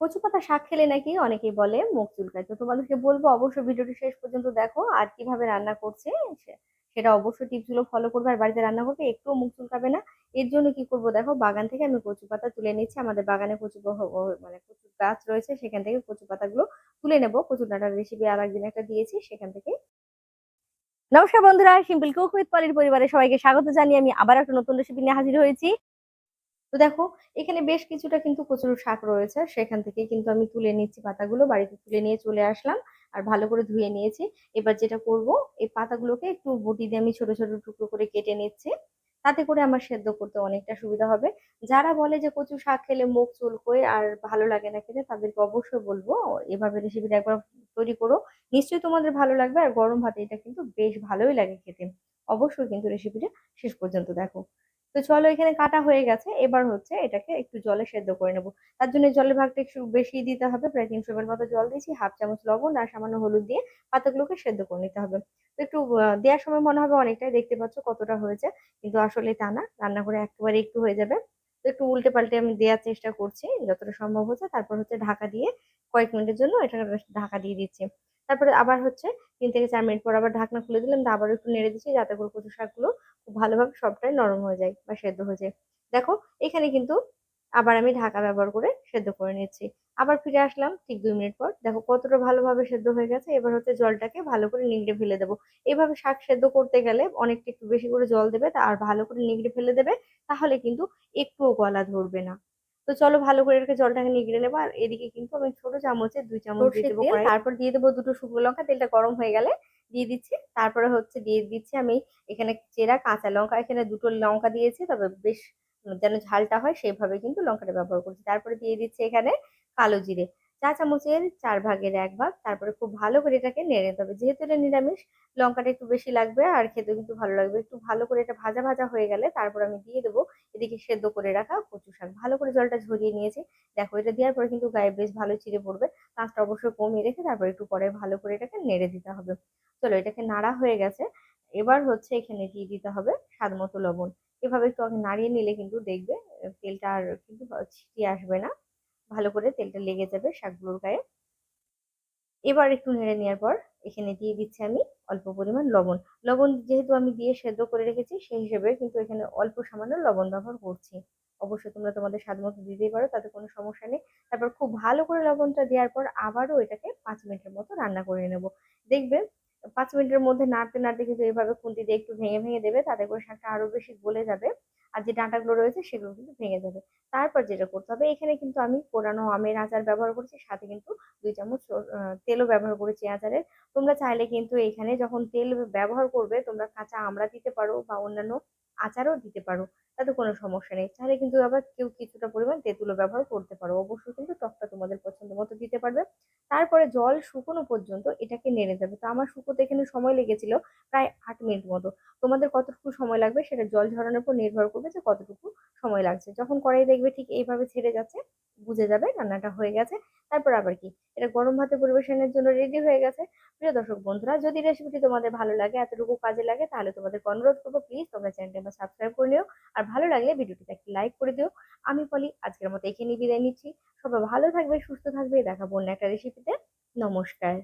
কচু পাতা শাক খেলে নাকি অনেকেই বলে মুখ চুলকায়। তো তোমাদেরকে বলব, অবশ্যই ভিডিওটি শেষ পর্যন্ত দেখো। আর কীভাবে রান্না করছে সেটা অবশ্যই টিপসগুলো ফলো করবে। আর বাড়িতে রান্না করবে একটুও মুখ চুলকাবে না। এর জন্য কি করব দেখো, বাগান থেকে আমি কচু পাতা তুলে নিচ্ছি। আমাদের বাগানে কচু মানে কচু গাছ রয়েছে, সেখান থেকে কচু পাতাগুলো তুলে নেব। কচু ডাঁটার রেসিপি আর একদিন একটা দিয়েছি, সেখান থেকে। নমস্কার বন্ধুরা সিম্পল কুক উইথ পলির পরিবারের সবাইকে স্বাগত জানিয়ে আমি আবার একটা নতুন রেসিপি নিয়ে হাজির হয়েছি। তো দেখো, এখানে বেশ কিছুটা কিন্তু কচুর শাক রয়েছে। সেখান থেকে কিন্তু আমি তুলে নিচ্ছি পাতাগুলো, বাড়িতে তুলে নিয়ে চলে আসলাম আর ভালো করে ধুয়ে নিয়েছি। এবার যেটা করব, এই পাতাগুলোকে একটু বটি দিয়ে আমি ছোট ছোট টুকরো করে কেটে নিচ্ছি। তাতে করে আমার সেদ্ধ করতে অনেকটা সুবিধা হবে। যারা বলে যে কচু শাক খেলে মুখ চুলকোয় আর ভালো লাগে না খেতে, তাদেরকে অবশ্যই বলব, এভাবে রেসিপিটা একবার তৈরি করো। নিশ্চয়ই তোমাদের ভালো লাগবে আর গরম ভাতে এটা কিন্তু বেশ ভালোই লাগে খেতে। অবশ্যই কিন্তু রেসিপিটা শেষ পর্যন্ত দেখো। তো চলো এখানে কাটা হয়ে গেছে। এবার হচ্ছে এটাকে একটু জলে সেদ্ধ করে নেব। তার জন্য জলের ভাগটা একটু বেশি দিতে হবে। প্রায় তিনশো এর মতো জল দিয়েছি, হাফ চামচ লবণ আর সামান্য হলুদ দিয়ে পাতাগুলোকে সেদ্ধ করে নিতে হবে। তো একটু দেওয়ার সময় মনে হবে অনেকটাই দেখতে পাচ্ছ কতটা হয়েছে। কিন্তু আসলে তা না রান্না করে একেবারে একটু হয়ে যাবে। একটু উল্টে পাল্টে আমি দেওয়ার চেষ্টা করছি, যতটা সম্ভব হচ্ছে। তারপর হচ্ছে ঢাকা দিয়ে কয়েক মিনিটের জন্য এটা ঢাকা দিয়ে দিচ্ছি। তারপরে আবার হচ্ছে তিন থেকে চার মিনিট পর আবার ঢাকনা খুলে দিলাম তো আবার একটু নেড়ে দিচ্ছি যাতে করে কচু শাকগুলো খুব ভালোভাবে সবটাই নরম হয়ে যায় বা সেদ্ধ হয়ে যায়। দেখো, এখানে কিন্তু আবার আমি ঢাকা ব্যবহার করে সেদ্ধ করে নিচ্ছি আবার ফিরে আসলাম ঠিক দুই মিনিট পর। দেখো কতটা ভালোভাবে সেদ্ধ হয়ে গেছে। এবার হচ্ছে জলটাকে ভালো করে নিংড়ে ফেলে দেবো। এইভাবে শাক সেদ্ধ করতে গেলে অনেকটা একটু বেশি করে জল দেবে তা আর ভালো করে নিংড়ে ফেলে দেবে তাহলে কিন্তু একটুও গলা ধরবে না। তো চলো ভালো করে এটাকে জলটাকে নিগড়ে নেব। আর এদিকে কিন্তু আমি ছোট চামচে দুই চামচ দিয়ে দেবো তারপর দিয়ে দেবো দুটো শুকনো লঙ্কা। তেলটা গরম হয়ে গেলে দিয়ে দিচ্ছি। তারপরে হচ্ছে দিয়ে দিচ্ছি আমি এখানে চেরা কাঁচা লঙ্কা। এখানে দুটো লঙ্কা দিয়েছি। তবে বেশ যেন ঝালটা হয় সেইভাবে কিন্তু লঙ্কাটা ব্যবহার করছি। তারপরে দিয়ে দিচ্ছি এখানে কালো জিরে। চা চামচের চার ভাগের এক ভাগ। তারপরে খুব ভালো করে এটাকে নেড়ে নিতে হবে যেহেতু এটা নিরামিষ, লঙ্কাটা একটু বেশি লাগবে আর খেতে কিন্তু ভালো লাগবে। একটু ভালো করে এটা ভাজা ভাজা হয়ে গেলে তারপর আমি দিয়ে দেবো এদিকে সেদ্ধ করে রাখা কচু শাক। ভালো করে জলটা ঝরিয়ে নিয়েছি। দেখো এটা দেওয়ার পরে কিন্তু গায়ে বেশ ভালো চিড়ে পড়বে। কাঁচটা অবশ্যই কমিয়ে রেখে তারপর একটু পরে ভালো করে এটাকে নেড়ে দিতে হবে। চলো এটাকে নাড়া হয়ে গেছে। এবার হচ্ছে এখানে দিয়ে দিতে হবে স্বাদ মতো লবণ। এভাবে একটু নাড়িয়ে নিলে কিন্তু দেখবে তেলটা আর কিন্তু ছিটিয়ে আসবে না। ভালো করে তেলটা লেগে যাবে শাকগুলোর গায়ে। এবার একটু নেড়ে নেওয়ার পর এখানে দিয়ে দিচ্ছি আমি অল্প পরিমাণ লবণ। লবণ যেহেতু আমি দিয়ে সেদ্ধ করে রেখেছি, সেই হিসেবে কিন্তু এখানে অল্প সামান্য লবণ ব্যবহার করছি। অবশ্যই তোমরা তোমাদের স্বাদ মতো দিতেই পারো, তাতে কোনো সমস্যা নেই। তারপর খুব ভালো করে লবণটা দেওয়ার পর আবারও এটাকে পাঁচ মিনিটের মতো রান্না করে নেব। দেখবে পাঁচ মিনিটের মধ্যে নাড়তে নাড়তে কিন্তু এইভাবে খুন্তি দিয়ে একটু ভেঙে ভেঙে দেবে, তাতে করে শাকটা আরও বেশি গলে যাবে। আর যে ডাঁটাগুলো রয়েছে সেগুলো কিন্তু ভেঙে যাবে। তারপর যেটা করতে হবে, এখানে কিন্তু আমি পোড়ানো আমের আচার ব্যবহার করছি, সাথে কিন্তু দুই চামচ তেলও ব্যবহার করেছি আচারের। তোমরা চাইলে কিন্তু এখানে যখন তেল ব্যবহার করবে, তোমরা কাঁচা আমড়া দিতে পারো বা অন্যান্য আচারও দিতে পারো, তাতে কোনো সমস্যা নেই। চাইলে কিন্তু আবার কেউ কিছুটা পরিমাণ তেঁতুলও ব্যবহার করতে পারো। অবশ্যই কিন্তু টকটা তোমাদের পছন্দ মতো দিতে পারবে। তারপরে জল শুকনো পর্যন্ত এটাকে নেড়ে যাবে তো আমার শুকোতে এখানে সময় লেগেছিল প্রায় আট মিনিট মতো। তোমাদের কতটুকু সময় লাগবে সেটা জল ঝরানোর উপর নির্ভর করবে যে কতটুকু সময় লাগছে। যখন কড়াই দেখবে ঠিক এইভাবে ছেড়ে যাচ্ছে, বুঝে যাবে রান্নাটা হয়ে গেছে। তারপর আবার কি? এটা গরম ভাতে পরিবেশনের জন্য রেডি হয়ে গেছে। প্রিয় দর্শক বন্ধুরা, যদি রেসিপিটি তোমাদের ভালো লাগে, এতটুকু কাজে লাগে, তাহলে তোমাদের অনুরোধ করব প্লিজ তোমরা চ্যানেলটি আমার সাবস্ক্রাইব করে নিও। আর ভালো লাগলে ভিডিওটিতে একটি লাইক করে দিও। আমি বলি আজকের মতো এখানেই বিদায় নিচ্ছি। সবাই ভালো থাকবে, সুস্থ থাকবে। দেখাবো অন্য একটা রেসিপিতে নমস্কার।